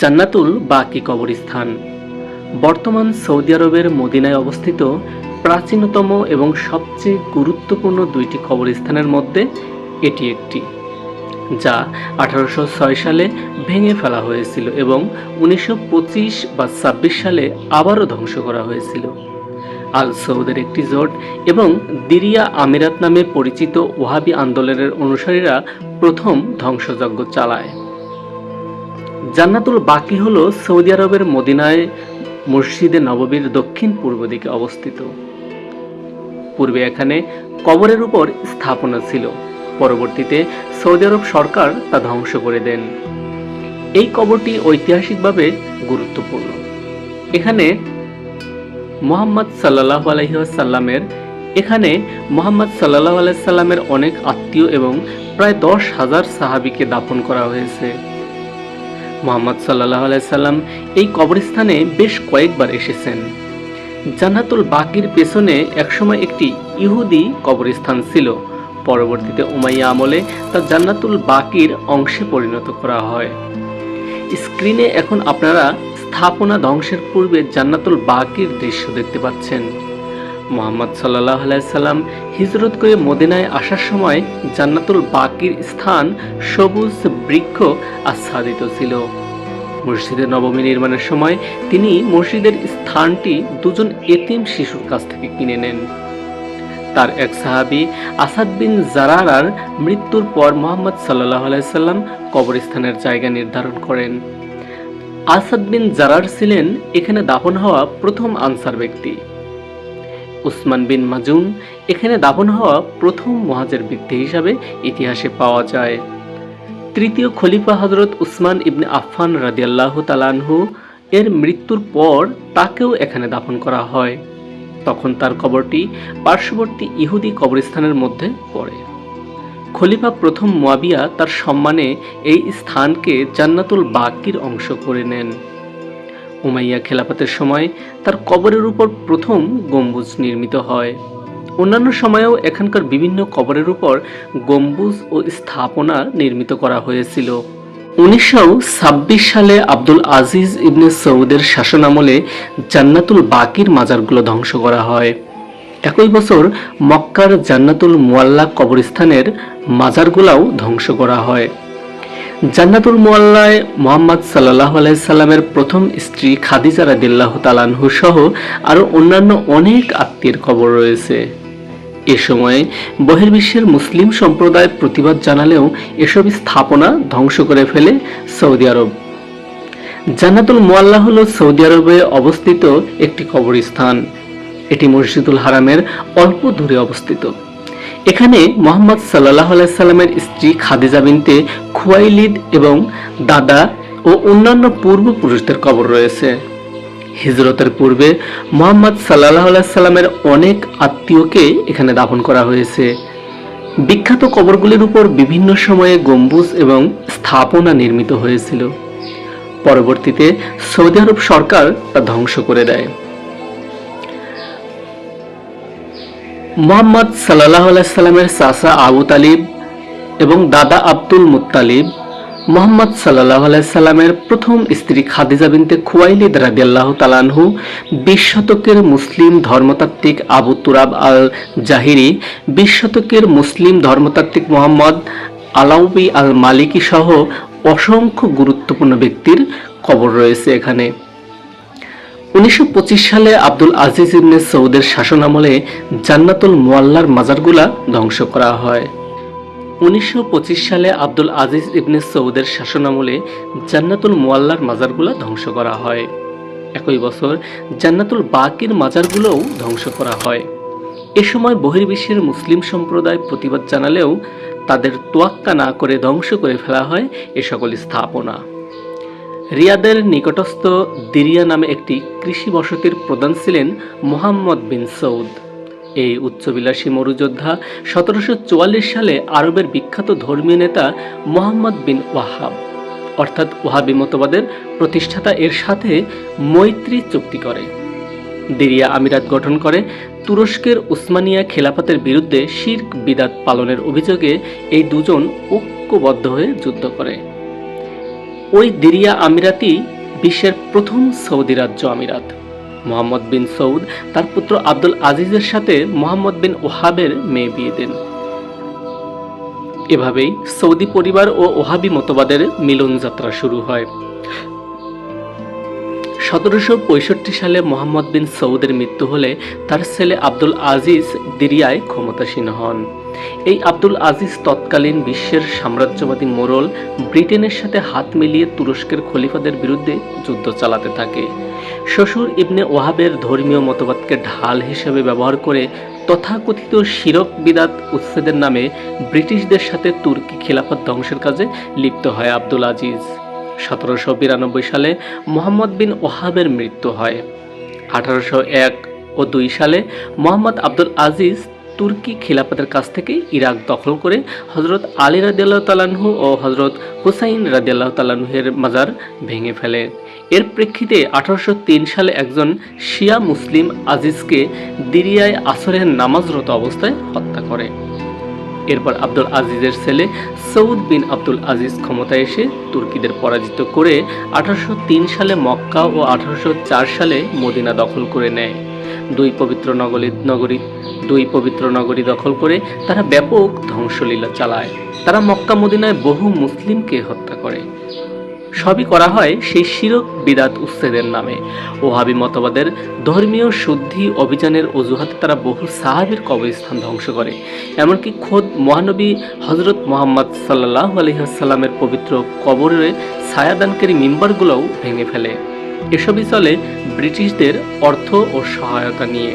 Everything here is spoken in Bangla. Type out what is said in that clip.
জান্নাতুল বাকি কবরস্থান। বর্তমান সৌদি আরবের মদিনায় অবস্থিত প্রাচীনতম এবং সবচেয়ে গুরুত্বপূর্ণ দুইটি কবরস্থানের মধ্যে এটি একটি, যা আঠারোশো ছয় সালে ভেঙে ফেলা হয়েছিল এবং উনিশশো পঁচিশ বা ছাব্বিশ সালে আবারও ধ্বংস করা হয়েছিল। আল সৌদের একটি জোট এবং দিরিয়া আমিরাত নামে পরিচিত ওহাবি আন্দোলনের অনুসারীরা প্রথম ধ্বংসযজ্ঞ চালায়। জান্নাতুল বাকি হল সৌদি আরবের মদিনায় মসজিদে নববীর দক্ষিণ পূর্ব দিকে অবস্থিত। পূর্বে এখানে কবরের উপর স্থাপনা ছিল। পরবর্তীতে সৌদি আরব সরকার তা ধ্বংস করে দেন। এই কবরটি ঐতিহাসিকভাবে গুরুত্বপূর্ণ। এখানে মোহাম্মদ সাল্লাহ আলহিহাসাল্লামের এখানে মোহাম্মদ সাল্লাহ আলাইসাল্লামের অনেক আত্মীয় এবং প্রায় দশ হাজার সাহাবিকে দাফন করা হয়েছে। মোহাম্মদ সাল্লাহ আলাইসাল্লাম এই কবরস্থানে বেশ কয়েকবার এসেছেন। জান্নাতুল বাকির পেছনে একসময় একটি ইহুদি কবরস্থান ছিল। পরবর্তীতে উমাইয়া আমলে তা জান্নাতুল বাকির অংশে পরিণত করা হয়। স্ক্রিনে এখন আপনারা স্থাপনা ধ্বংসের পূর্বে জান্নাতুল বাকির দৃশ্য দেখতে পাচ্ছেন। মোহাম্মদ সাল্লাহ সাল্লাম হিজরত করে মদিনায় আসার সময় জান্নাতুল বাকির স্থান সবুজ বৃক্ষ আচ্ছাদিত ছিল। মসজিদের নবমী নির্মাণের সময় তিনি মসজিদের স্থানটি দুজন এতিম শিশুর কাছ থেকে কিনে নেন। তার এক সাহাবি আসাদ বিন জারারার মৃত্যুর পর মোহাম্মদ সাল্লাহ সাল্লাম কবরস্থানের জায়গা নির্ধারণ করেন। আসাদ বিন জারার ছিলেন এখানে দাফন হওয়া প্রথম আনসার ব্যক্তি। উসমান বিন মাজুন, এখানে দাফন হওয়া প্রথম মহাজের ব্যক্তি হিসাবে ইতিহাসে পাওয়া যায়। তৃতীয় খলিফা হজরত উসমান ইবনে আফফান রাদিয়াল্লাহু তালানহু এর মৃত্যুর পর তাকেও এখানে দাফন করা হয়। তখন তার কবরটি পার্শ্ববর্তী ইহুদি কবরস্থানের মধ্যে পড়ে। খলিফা প্রথম মুয়াবিয়া তার সম্মানে এই স্থানকে জান্নাতুল বাকির অংশ করে নেন। উমাইয়া খেলাফতের সময় তার কবরের উপর প্রথম গম্বুজ নির্মিত হয়। অন্যান্য সময়েও এখানকার বিভিন্ন কবরের উপর গম্বুজ ও স্থাপনা নির্মিত করা হয়েছিল। উনিশশো ছাব্বিশ সালে আব্দুল আজিজ ইবনে সৌদের শাসনামলে জান্নাতুল বাকির মাজারগুলো ধ্বংস করা হয়। একই বছর মক্কার জান্নাতুল মোয়াল্লা কবরস্থানের মাজারগুলাও ধ্বংস করা হয়। জান্নাতুল মোয়াল্লায় মোহাম্মদ সাল্লাহ আলাইসাল্লামের প্রথম স্ত্রী খাদিজা রাদিল্লাহ তালানহু সহ আরও অন্যান্য অনেক আত্মীয়ের খবর রয়েছে। এ সময়ে বহির্বিশ্বের মুসলিম সম্প্রদায় প্রতিবাদ জানালেও এসব স্থাপনা ধ্বংস করে ফেলে সৌদি আরব। জান্নাতুল মোয়াল্লা হল সৌদি আরবে অবস্থিত একটি কবরস্থান। এটি মসজিদুল হারামের অল্প দূরে অবস্থিত। এখানে মোহাম্মদ সাল্লাহ সাল্লামের স্ত্রী খাদিজা বিনতে খুয়াইলিদ এবং দাদা ও অন্যান্য পূর্বপুরুষদের কবর রয়েছে। হিজরতের পূর্বে মোহাম্মদ সাল্লাহ সাল্লামের অনেক আত্মীয়কে এখানে দাফন করা হয়েছে। বিখ্যাত কবরগুলির উপর বিভিন্ন সময়ে গম্বুজ এবং স্থাপনা নির্মিত হয়েছিল। পরবর্তীতে সৌদি আরব সরকার তা ধ্বংস করে দেয়। মোহাম্মদ সাল্লাহ সাল্লামের চাচা আবু তালিব এবং দাদা আব্দুল মুত্তালিব মোহাম্মদ সাল্লাহ আলাইসাল্লামের প্রথম স্ত্রী খাদিজা বিনতে খুয়াইলিদ রাদিয়াল্লাহ তালানহু বিশ শতকের মুসলিম ধর্মতাত্ত্বিক আবু তুরাব আল জাহিরি বিশ শতকের মুসলিম ধর্মতাত্ত্বিক মোহাম্মদ আলাউবি আল মালিকি সহ অসংখ্য গুরুত্বপূর্ণ ব্যক্তির কবর রয়েছে এখানে। উনিশশো পঁচিশ সালে আব্দুল আজিজ ইবনে সৌদের শাসনামলে জান্নাতুল মোয়াল্লার মাজারগুলা ধ্বংস করা হয়। উনিশশো পঁচিশ সালে আব্দুল আজিজ ইবনে সৌদের শাসনামলে জান্নাতুল মোয়াল্লার মাজারগুলা ধ্বংস করা হয়। একই বছর জান্নাতুল বাকির মাজারগুলোও ধ্বংস করা হয়। এ সময় বহির্বিশ্বের মুসলিম সম্প্রদায় প্রতিবাদ জানালেও তাদের তোয়াক্কা না করে ধ্বংস করে ফেলা হয় এ সকল স্থাপনা। রিয়াদের নিকটস্থ দিরিয়া নামে একটি কৃষি বসতির প্রধান ছিলেন মোহাম্মদ বিন সৌদ। এই উচ্চবিলাসী মরুযোদ্ধা সতেরোশো চুয়াল্লিশ সালে আরবের বিখ্যাত ধর্মীয় নেতা মোহাম্মদ বিন ওয়াহাব। অর্থাৎ ওয়াহাবি মতবাদের প্রতিষ্ঠাতা এর সাথে মৈত্রী চুক্তি করে। দিরিয়া আমিরাত গঠন করে তুরস্কের উসমানিয়া খেলাফতের বিরুদ্ধে শির্ক বিদাত পালনের অভিযোগে এই দুজন ঐক্যবদ্ধ হয়ে যুদ্ধ করে। ওই দিরিয়া আমিরাতি বিশ্বের প্রথম সৌদি রাজ্য আমিরাত। মোহাম্মদ বিন সৌদ তার পুত্র আব্দুল আজিজের সাথে মোহাম্মদ বিন ওহাবের মেয়ে বিয়ে দেন। এভাবেই সৌদি পরিবার ও ওহাবি মতবাদের মিলন যাত্রা শুরু হয়। সতেরোশো পঁয়ষট্টি সালে মোহাম্মদ বিন সৌদের মৃত্যু হলে তার ছেলে আব্দুল আজিজ দিরিয়ায় ক্ষমতাসীন হন। এই আব্দুল আজিজ তৎকালীন বিশ্বের সাম্রাজ্যবাদী মোরল ব্রিটেনের সাথে হাত মিলিয়ে তুরস্কের খলিফাদের বিরুদ্ধে যুদ্ধ চালাতে থাকে। শ্বশুর ইবনে ওহাবের ধর্মীয় মতবাদকে ঢাল হিসেবে ব্যবহার করে তথাকথিত শিরক বিদাত উচ্ছেদের নামে ব্রিটিশদের সাথে তুর্কি খিলাফত ধ্বংসের কাজে লিপ্ত হয় আব্দুল আজিজ। সতেরোশো বিরানব্বই সালে মোহাম্মদ বিন ওহাবের মৃত্যু হয়। আঠারোশো এক ও দুই সালে মোহাম্মদ আব্দুল আজিজ তুর্কি খিলাফতের কাছ থেকে ইরাক দখল করে হজরত আলী রাদিয়াল্লাহ তালাহু ও হজরত হুসাইন রাদিয়াল্লাহ তালাহুয়ের মাজার ভেঙে ফেলে। এর প্রেক্ষিতে আঠারোশো তিন সালে একজন শিয়া মুসলিম আজিজকে দিরিয়ায় আসরের নামাজরত অবস্থায় হত্যা করে। এরপর আব্দুল আজিজের ছেলে সৌদ বিন আব্দুল আজিজ ক্ষমতায় এসে তুর্কিদের পরাজিত করে আঠারোশো তিন সালে মক্কা ও আঠারোশো চার সালে মদিনা দখল করে নেয়। দুই পবিত্র নগরী নগরী, দুই পবিত্র নগরী দখল করে তারা ব্যাপক ধ্বংসলীলা চালায়। তারা মক্কা মদিনায় বহু মুসলিমকে হত্যা করে। সবই করা হয় সেই শিরক বিদাত উচ্ছেদের নামে। ওহাবি মতবাদের ধর্মীয় শুদ্ধি অভিযানের অজুহাতে তারা বহু সাহাবির কবরস্থান ধ্বংস করে। এমনকি খোদ মহানবী হজরত মোহাম্মদ সাল্লাহ আলহিহাসাল্লামের পবিত্র কবরে ছায়াদানকারী মিম্বারগুলোও ভেঙে ফেলে। এসবই চলে ব্রিটিশদের অর্থ ও সহায়তা নিয়ে।